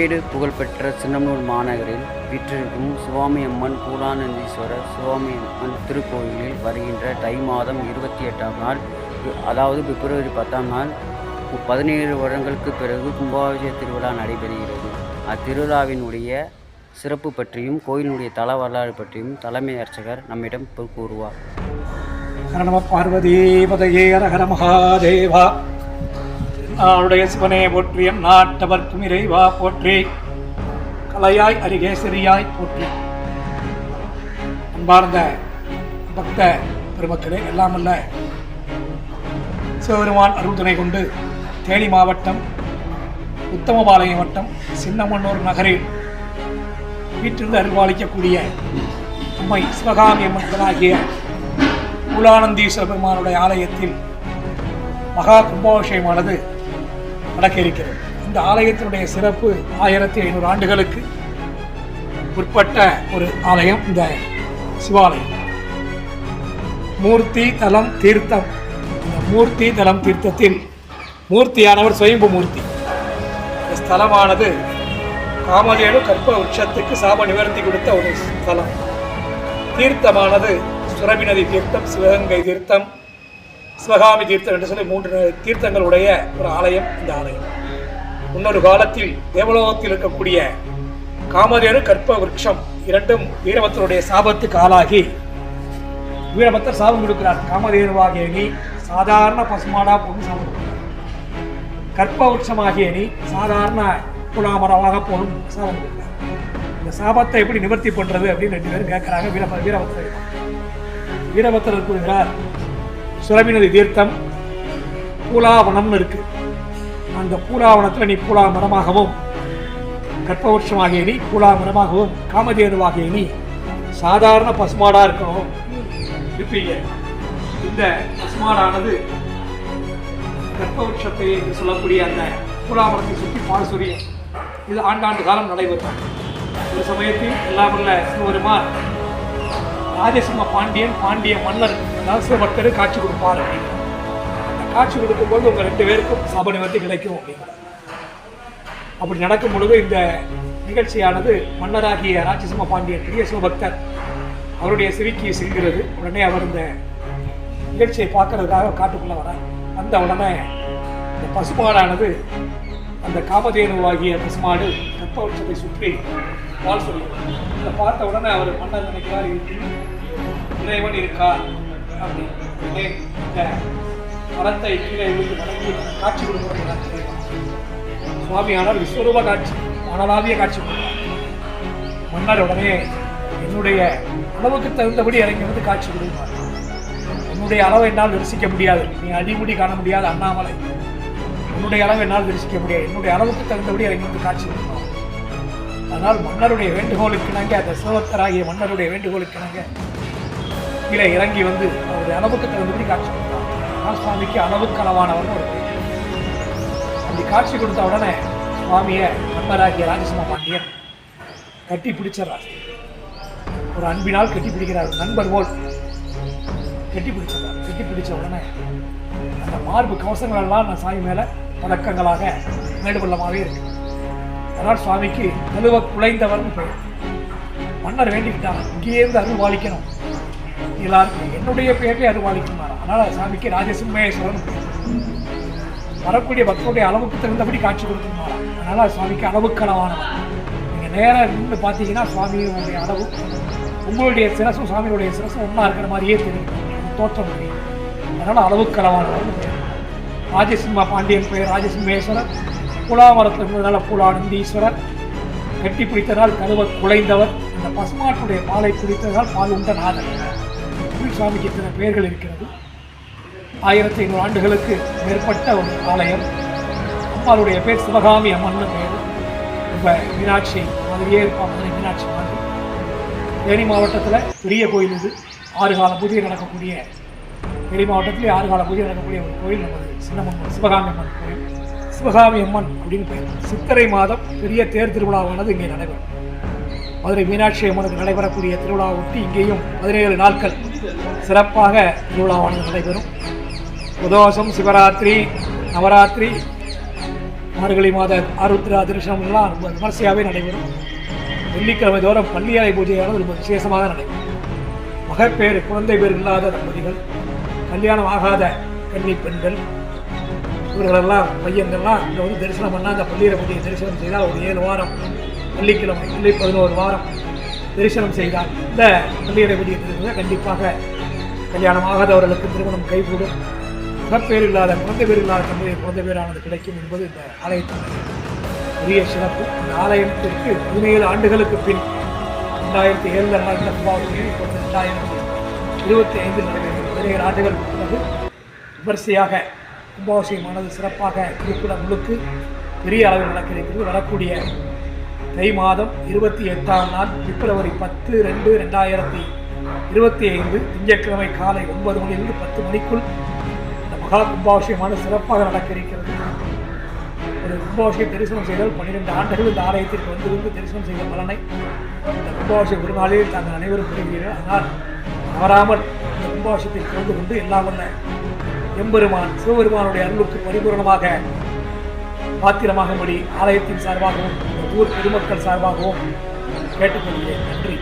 செப்பேடு புகழ்பெற்ற சின்னமனூர் மாநகரில் வீற்றிருக்கும் சுவாமி அம்மன் பூலானந்தீஸ்வரர் சுவாமி அம்மன் திருக்கோயிலில் வருகின்ற தை மாதம் இருபத்தி எட்டாம் நாள் அதாவது பிப்ரவரி பத்தாம் நாள் பதினேழு வருடங்களுக்கு பிறகு கும்பாபிஷேக திருவிழா நடைபெறுகிறது. அத்திருவிழாவினுடைய சிறப்பு பற்றியும் கோயிலினுடைய தல வரலாறு பற்றியும் தலைமை அர்ச்சகர் நம்மிடம் கூறுவார். ஹர பார்வதி பதையே ஹர மகாதேவா. அவருடைய சிவனே போற்றி நாட்டவர்க்கும் இறைவா போற்றி. கலையாய் அரிகேசரியாய் போற்றி. அன்பார்ந்த பக்த பெருமக்களே அல்ல. சிவபெருமான் அருள் துணை கொண்டு தேனி மாவட்டம் உத்தமபாளையம் வட்டம் சின்னமன்னூர் நகரில் வீட்டிலிருந்து அருள்வாளிக்கக்கூடிய அம்மை சிவகாமி அம்மன்களாகிய குலானந்தீஸ்வர பெருமானுடைய ஆலயத்தில் மகா கும்பாபிஷேகமானது நடக்க இருக்கிறது. இந்த ஆலயத்தினுடைய சிறப்பு ஆயிரத்தி ஐநூறு ஆண்டுகளுக்கு உட்பட்ட ஒரு ஆலயம் இந்த சிவாலயம். மூர்த்தி தலம் தீர்த்தம். இந்த மூர்த்தி தலம் தீர்த்தத்தில் மூர்த்தியானவர் சுயம்பு மூர்த்தி. இந்த ஸ்தலமானது காமதேனு கற்ப உச்சத்துக்கு சாப நிவர்த்தி கொடுத்த ஒரு ஸ்தலம். தீர்த்தமானது சுரபி நதி தீர்த்தம் சிவகங்கை தீர்த்தம் சிவகாமி தீர்த்தம் என்று சொல்லி மூன்று தீர்த்தங்களுடைய ஒரு ஆலயம் இந்த ஆலயம். முன்னொரு காலத்தில் தேவலோகத்தில் இருக்கக்கூடிய காமதேனு கற்ப விருட்சம் இரண்டும் வீரபத்தருடைய சாபத்துக்கு ஆளாகி வீரபத்தர் சாபம் கொடுக்கிறார். காமதேனுவாகிய நீ சாதாரண பசுமாடா போகும் சாபம் கற்ப விருட்சமாகிய நீ சாதாரண குலாமரமாக போகும் சாபம் கொடுக்கிறார். இந்த சாபத்தை எப்படி நிவர்த்தி பண்ணுறது அப்படின்னு ரெண்டு பேரும் கேட்குறாங்க. வீரப வீரபத்தர் வீரபத்தர் கூறுகிறார் சுரபி நதி தீர்த்தம் பூலாவனம்னு இருக்கு. அந்த பூலாவனத்தில் நீ பூலா மரமாகவும் கற்பவருஷமாகிய நீ பூலா மரமாகவும் காமதேனுவாகிய நீ சாதாரண பசுமாடா இருக்கணும் இருப்பீங்க. இந்த பசுமாடானது கற்பவருஷத்தை என்று சொல்லக்கூடிய அந்த பூலாமரத்தை சுற்றி பால் இது ஆண்டாண்டு காலம் நடைபெறும். ஒரு சமயத்தில் எல்லாமல்ல உள்ள ராஜசிம்ம பாண்டியன் பாண்டிய மன்னர் அதாவது சிவபக்தர் காட்சி கொடுப்பார். அப்படின்னு அந்த காட்சி கொடுக்கும்போது உங்கள் ரெண்டு பேருக்கும் சபனை வந்து கிடைக்கும் அப்படின்னு. அப்படி நடக்கும் பொழுது இந்த நிகழ்ச்சியானது மன்னராகிய ராஜசிம்ம பாண்டியன் பெரிய சிவபக்தர் அவருடைய சிவிக்கு செல்கிறது. உடனே அவர் இந்த நிகழ்ச்சியை பார்க்கறதுக்காக காட்டுக்குள்ளே வரார். வந்த உடனே இந்த பசுமாடானது அந்த காமதேனுவாகிய பசுமாடு கற்பவட்சத்தை சுற்றி பால் சொல்லுவார் இதை பார்த்த உடனே அவர் மன்னர் நினைக்கிறார் இறைவன் இருக்கா? அப்படி இந்த மரத்தை கீழே விழுந்து வணங்கி காட்சி கொடுக்கிறார் இறைவன். விஸ்வரூப காட்சி மனதாவிய காட்சி. கொடுக்கிறார் மன்னர் உடனே என்னுடைய அளவுக்கு தகுந்தபடி இறங்கி வந்து காட்சி கொடுப்பார். உன்னுடைய அளவை என்னால் தரிசிக்க முடியாது. நீ அடிமுடி காண முடியாது அண்ணாமலை. உன்னுடைய அளவை என்னால் தரிசிக்க முடியாது. என்னுடைய அளவுக்கு தகுந்தபடி இறங்கி வந்து காட்சி கொடுப்பார். அதனால் மன்னருடைய வேண்டுகோளுக்கு இணங்க அந்த சிவபக்தராகிய மன்னருடைய வேண்டுகோளுக்கு இணங்க கீழே இறங்கி வந்து அவருடைய அளவுக்கு தகுந்தபடி காட்சி கொடுத்தார். ஆனால் சுவாமிக்கு அளவுக்கு அளவானவர்னு ஒரு அப்படி காட்சி கொடுத்த உடனே சுவாமியை நண்பராகிய ராஜசிம்ம பாண்டியன் கட்டி பிடிச்சிடறார். ஒரு அன்பினால் கட்டி பிடிக்கிறார். நண்பர் போல் கட்டி பிடிச்சிடறார். கட்டி பிடிச்ச உடனே அந்த மார்பு கவசங்கள் எல்லாம் நான் சாமி மேலே பதக்கங்களாக மேடுபள்ளமாகவே இருக்கு. அதனால் சுவாமிக்கு கழுவ குலைந்தவர்னு பெயர். மன்னர் வேண்டிக்கிட்டாங்க இங்கேயே இருந்து அருள்வாளிக்கணும் எல்லாருக்கும் என்னுடைய பெயர்லேயே அருள்வாளிக்கணும் அதனால் சாமிக்கு ராஜசிம்மேஸ்வரன் வரக்கூடிய பக்தருடைய அளவுக்கு தகுந்தபடி காட்சி கொடுத்துருந்தாரா அதனால் சுவாமிக்கு அளவுக்களவானவர் நீங்கள் நேராக நின்று பார்த்தீங்கன்னா சுவாமியினுடைய அளவு உங்களுடைய சிரசும் சுவாமியுடைய சிரசும் ஒன்றா இருக்கிற மாதிரியே தெரியும். தோற்றம் தெரியும் அதனால் அளவுக்களவானவர் ராஜசிம்ம பாண்டியன் பெயர் ராஜசிம்மேஸ்வரர். புலாமரத்தில் இருந்ததால் புலானந்தீஸ்வரர் கட்டி பிடித்ததால் கருவ குலைந்தவர் இந்த பசுமாட்டுடைய பாலை பிடித்ததால் பால் உண்ட நாதன் இப்படி சுவாமிக்கு இத்தனை பெயர்கள் இருக்கிறது. ஆயிரத்தி ஐநூறு ஆண்டுகளுக்கு மேற்பட்ட ஒரு ஆலயம். அம்மாளுடைய பேர் சிவகாமி அம்மன் பெயர். ரொம்ப மீனாட்சி மாதிரியே இருப்பாங்க மீனாட்சி மாதிரி. தேனி மாவட்டத்தில் பெரிய கோயில் இது. ஆறு கால பூஜை நடக்கக்கூடிய தேனி மாவட்டத்திலே ஆறு கால பூஜை நடக்கக்கூடிய ஒரு கோயில் நமது சின்னம்மன் சிவகாமி அம்மன் கோயில். சிவகாமி அம்மன் அப்படின்னு பெயர். சித்திரை மாதம் பெரிய தேர் திருவிழாவானது இங்கே நடைபெறும். மதுரை மீனாட்சி அம்மனுக்கு நடைபெறக்கூடிய திருவிழாவை ஒட்டி இங்கேயும் பதினேழு நாட்கள் சிறப்பாக திருவிழாவானது நடைபெறும். பிரதோஷம் சிவராத்திரி நவராத்திரி மார்கழி மாத ஆருத்ரா தரிசனம் எல்லாம் ரொம்ப விமர்சையாகவே நடைபெறும். வெள்ளிக்கிழமை தோறும் பள்ளியாலை பூஜையானது ரொம்ப விசேஷமாக நடைபெறும். மகப்பேறு குழந்தை பேர் இல்லாத தம்பதிகள் கல்யாணம் ஆகாத கன்னி பெண்கள் இவர்களெல்லாம் பையன்கள்லாம் இங்கே வந்து தரிசனம் பண்ணால் அந்த பள்ளியில் பூஜையை தரிசனம் செய்தால் ஒரு ஏழு வாரம் வெள்ளிக்கிழமை இல்லை பதினோரு வாரம் தரிசனம் செய்தால் இந்த பள்ளியறை பூஜையை கண்டிப்பாக கல்யாணம் ஆகாதவர்களுக்கு திருமணம் கைகூடும். மகப்பேறு இல்லாத குழந்தை பேர் இல்லாத தம்பதி குழந்தை பேரானது கிடைக்கும் என்பது இந்த ஆலயத்தின் பெரிய சிறப்பு. இந்த ஆலயத்திற்கு பதினேழு ஆண்டுகளுக்கு பின் ரெண்டாயிரத்தி ஏழில் நடந்த கும்பாபிஷேகம் இப்பொழுது ரெண்டாயிரத்தி இருபத்தி ஐந்தில் நடைபெறுகிறது பதினேழு ஆண்டுகள் பிறகு விமர்சையாக கும்பாபிஷேகமானது சிறப்பாக திருக்குளம் முழுக்கு பெரிய அளவில் நடக்கிறது வரக்கூடிய தை மாதம் இருபத்தி எட்டாம் நாள் பிப்ரவரி பத்து ரெண்டு ரெண்டாயிரத்தி இருபத்தி ஐந்து திங்கட்கிழமை காலை ஒன்பது மணியிலிருந்து பத்து மணிக்குள் இந்த மகா கும்பாபிஷேகமான சிறப்பாக நடக்க இருக்கிறது ஒரு கும்பாபிஷேக தரிசனம் செய்தால் பன்னிரெண்டு ஆண்டுகள் இந்த ஆலயத்திற்கு வந்திருந்து தரிசனம் செய்த பலனை இந்த கும்பாபிஷேக ஒரு நாளில் தாங்கள் அனைவரும் பெறுகிறீர்கள் அதனால் தவறாமல் இந்த கும்பாபிஷத்தில் கலந்து கொண்டு எல்லாம் வந்த எம்பெருமான் சிவபெருமானுடைய அருளுக்கு பரிபூரணமாக பாத்திரமாகும்படி ஆலயத்தின் சார்பாகவும் ஊர் பொதுமக்கள் சார்பாகவும் கேட்டுக்கொள்கிறேன். நன்றி.